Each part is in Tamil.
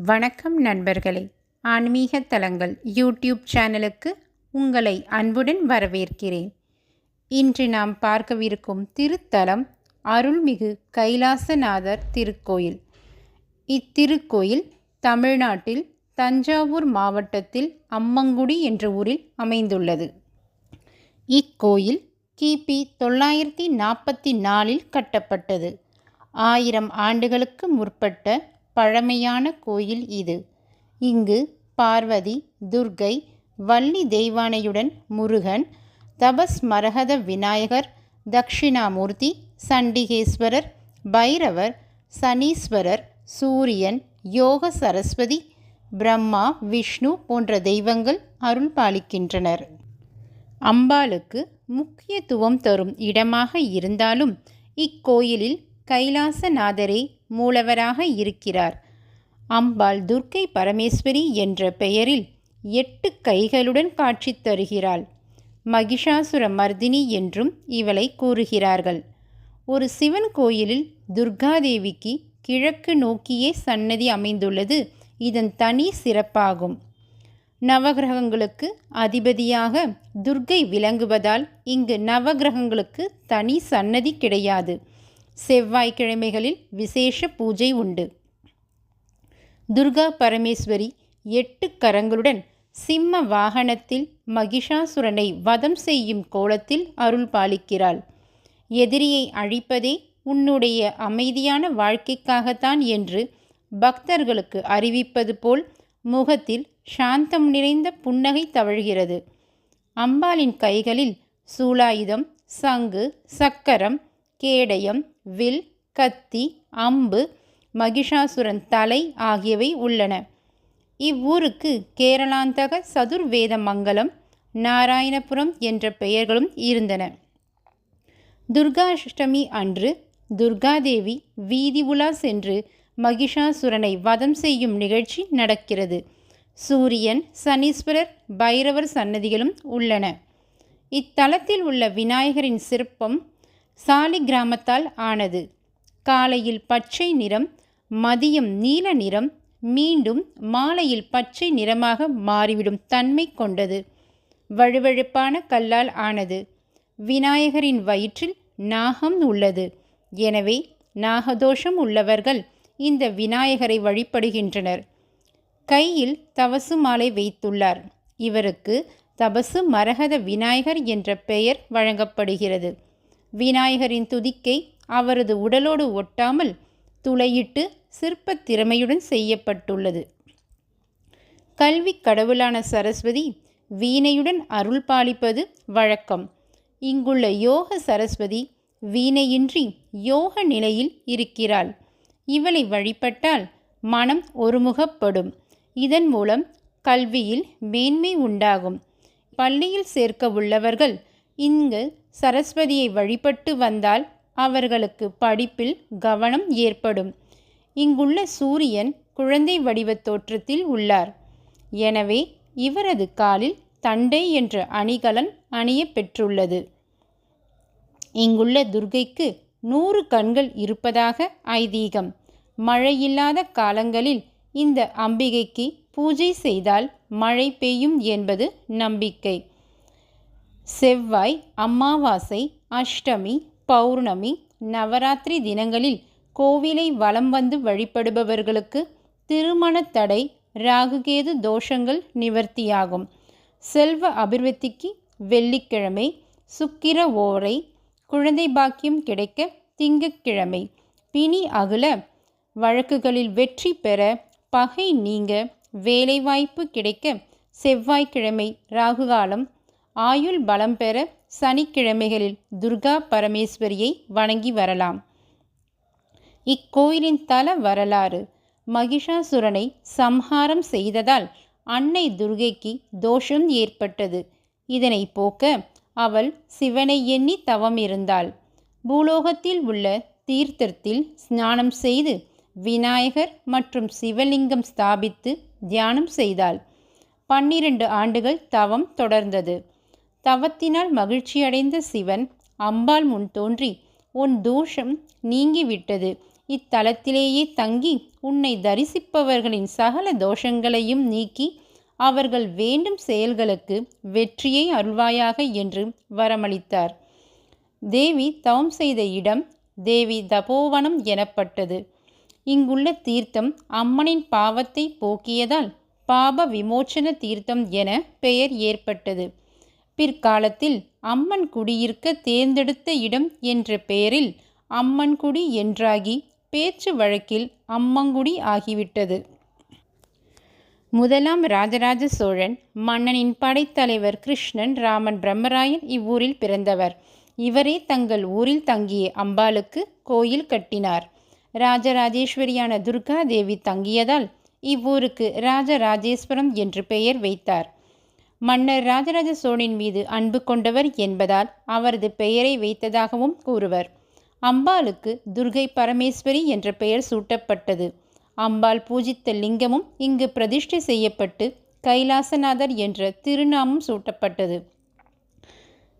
வணக்கம் நண்பர்களே. ஆன்மீக தலங்கள் யூடியூப் சேனலுக்கு உங்களை அன்புடன் வரவேற்கிறேன். இன்று நாம் பார்க்கவிருக்கும் திருத்தலம் அருள்மிகு கைலாசநாதர் திருக்கோயில். இத்திருக்கோயில் தமிழ்நாட்டில் தஞ்சாவூர் மாவட்டத்தில் அம்மங்குடி என்ற ஊரில் அமைந்துள்ளது. இக்கோயில் கிபி தொள்ளாயிரத்தி நாற்பத்தி நாலில் கட்டப்பட்டது. ஆயிரம் ஆண்டுகளுக்கு முற்பட்ட பழமையான கோயில் இது. இங்கு பார்வதி துர்கை வள்ளி தெய்வானையுடன் முருகன் தபஸ் மரகத விநாயகர் தக்ஷிணாமூர்த்தி சண்டிகேஸ்வரர் பைரவர் சனீஸ்வரர் சூரியன் யோக சரஸ்வதி பிரம்மா விஷ்ணு போன்ற தெய்வங்கள் அருள் பாலிக்கின்றனர் அம்பாளுக்கு முக்கியத்துவம் தரும் இடமாக இருந்தாலும் இக்கோயிலில் கைலாசநாதரே மூலவராக இருக்கிறார். அம்பாள் துர்க்கை பரமேஸ்வரி என்ற பெயரில் எட்டு கைகளுடன் காட்சி தருகிறாள். மகிஷாசுர மர்தினி என்றும் இவளை கூறுகிறார்கள். ஒரு சிவன் கோயிலில் துர்காதேவிக்கு கிழக்கு நோக்கியே சன்னதி அமைந்துள்ளது. இதன் தனி சிறப்பாகும். நவகிரகங்களுக்கு அதிபதியாக துர்க்கை விளங்குவதால் இங்கு நவகிரகங்களுக்கு தனி சன்னதி கிடையாது. செவ்வாய்க்கிழமைகளில் விசேஷ பூஜை உண்டு. துர்கா பரமேஸ்வரி எட்டு கரங்களுடன் சிம்ம வாகனத்தில் மகிஷாசுரனை வதம் செய்யும் கோலத்தில் அருள் பாலிக்கிறாள். எதிரியை அழிப்பதே உன்னுடைய அமைதியான வாழ்க்கைக்காகத்தான் என்று பக்தர்களுக்கு அறிவிப்பது போல் முகத்தில் சாந்தம் நிறைந்த புன்னகை தவழ்கிறது. அம்பாளின் கைகளில் சூலாயுதம் சங்கு சக்கரம் கேடயம் வில் கத்தி அம்பு மகிஷாசுரன் தலை ஆகியவை உள்ளன. இவ்வூருக்கு கேரளாந்தக சதுர்வேத மங்கலம் நாராயணபுரம் என்ற பெயர்களும் இருந்தன. துர்காஷ்டமி அன்று துர்காதேவி வீதி உலா சென்று மகிஷாசுரனை வதம் செய்யும் நிகழ்ச்சி நடக்கிறது. சூரியன் சனீஸ்வரர் பைரவர் சன்னதிகளும் உள்ளன. இத்தலத்தில் உள்ள விநாயகரின் சிற்பம் சாலி கிராமத்தால் ஆனது. காலையில் பச்சை நிறம் மதியம் நீல நிறம் மீண்டும் மாலையில் பச்சை நிறமாக மாறிவிடும் தன்மை கொண்டது. வழுவழுப்பான கல்லால் ஆனது. விநாயகரின் வயிற்றில் நாகம் உள்ளது. எனவே நாகதோஷம் உள்ளவர்கள் இந்த விநாயகரை வழிபடுகின்றனர். கையில் தவசு மாலை வைத்துள்ளார். இவருக்கு தபசு மரகத விநாயகர் என்ற பெயர் வழங்கப்படுகிறது. விநாயகரின் துதிக்கை அவரது உடலோடு ஒட்டாமல் துளையிட்டு சிற்பத் திறமையுடன் செய்யப்பட்டுள்ளது. கல்வி கடவுளான சரஸ்வதி வீணையுடன் அருள் பாலிப்பது வழக்கம். இங்குள்ள யோக சரஸ்வதி வீணையின்றி யோக நிலையில் இருக்கிறாள். இவளை வழிபட்டால் மனம் ஒருமுகப்படும். இதன் மூலம் கல்வியில் மேன்மை உண்டாகும். பள்ளியில் சேர்க்க உள்ளவர்கள் இங்கு சரஸ்வதியை வழிபட்டு வந்தால் அவர்களுக்கு படிப்பில் கவனம் ஏற்படும். இங்குள்ள சூரியன் குழந்தை வடிவத் தோற்றத்தில் உள்ளார். எனவே இவரது காலில் தண்டை என்ற அணிகலன் அணிய பெற்றுள்ளது. இங்குள்ள துர்கைக்கு நூறு கண்கள் இருப்பதாக ஐதீகம். மழையில்லாத காலங்களில் இந்த அம்பிகைக்கு பூஜை செய்தால் மழை பெய்யும் என்பது நம்பிக்கை. செவ்வாய் அமாவாசை அஷ்டமி பௌர்ணமி நவராத்திரி தினங்களில் கோவிலை வலம் வந்து வழிபடுபவர்களுக்கு திருமணத் தடை ராகுகேது தோஷங்கள் நிவர்த்தியாகும். செல்வ அபிவிருத்திக்கு வெள்ளிக்கிழமை சுக்கிர ஓரை குழந்தை பாக்கியம் கிடைக்க திங்கக்கிழமை. பிணி அகல வழக்குகளில் வெற்றி பெற பகை நீங்க வேலைவாய்ப்பு கிடைக்க செவ்வாய்க்கிழமை ராகுகாலம் ஆயுள் பலம் பெற சனிக்கிழமைகளில் துர்கா பரமேஸ்வரியை வணங்கி வரலாம். இக்கோயிலின் தல வரலாறு மகிஷாசுரனை சம்ஹாரம் செய்ததால் அன்னை துர்கைக்கு தோஷம் ஏற்பட்டது. இதனை போக்க அவள் சிவனை எண்ணி தவம் இருந்தாள். பூலோகத்தில் உள்ள தீர்த்தத்தில் ஸ்நானம் செய்து விநாயகர் மற்றும் சிவலிங்கம் ஸ்தாபித்து தியானம் செய்தாள். பன்னிரண்டு ஆண்டுகள் தவம் தொடர்ந்தது. தவத்தினால் மகிழ்ச்சியடைந்த சிவன் அம்பாள் முன் தோன்றி உன் தோஷம் நீங்கிவிட்டது. இத்தலத்திலேயே தங்கி உன்னை தரிசிப்பவர்களின் சகல தோஷங்களையும் நீக்கி அவர்கள் வேண்டும் செயல்களுக்கு வெற்றியை அருள்வாயாக என்று வரமளித்தார். தேவி தவம் செய்த இடம் தேவி தபோவனம் எனப்பட்டது. இங்குள்ள தீர்த்தம் அம்மனின் பாவத்தை போக்கியதால் பாப விமோச்சன தீர்த்தம் என பெயர் ஏற்பட்டது. பிற்காலத்தில் அம்மன் குடியிருக்க தேர்ந்தெடுத்த இடம் என்ற பெயரில் அம்மன்குடி என்றாகி பேச்சு வழக்கில் அம்மங்குடி ஆகிவிட்டது. முதலாம் ராஜராஜ சோழன் மன்னனின் படைத்தலைவர் கிருஷ்ணன் ராமன் பிரம்மராயன் இவ்வூரில் பிறந்தவர். இவரே தங்கள் ஊரில் தங்கிய அம்பாளுக்கு கோயில் கட்டினார். ராஜராஜேஸ்வரியான துர்கா தேவி தங்கியதால் இவ்வூருக்கு ராஜராஜேஸ்வரம் என்று பெயர் வைத்தார். மன்னர் ராஜராஜ சோழனின் மீது அன்பு கொண்டவர் என்பதால் அவரது பெயரை வைத்ததாகவும் கூறுவர். அம்பாளுக்கு துர்கை பரமேஸ்வரி என்ற பெயர் சூட்டப்பட்டது. அம்பாள் பூஜித்த லிங்கமும் இங்கு பிரதிஷ்டை செய்யப்பட்டு கைலாசநாதர் என்ற திருநாமம் சூட்டப்பட்டது.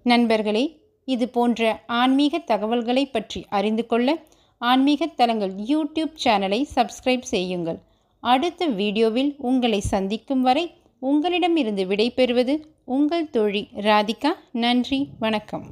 நண்பர்களே இது போன்ற ஆன்மீக தகவல்களை பற்றி அறிந்து கொள்ள ஆன்மீக தலங்கள் யூடியூப் சேனலை சப்ஸ்கிரைப் செய்யுங்கள். அடுத்த வீடியோவில் உங்களை சந்திக்கும் வரை உங்களிடமிருந்து விடைபெறுவது உங்கள் தோழி ராதிகா. நன்றி வணக்கம்.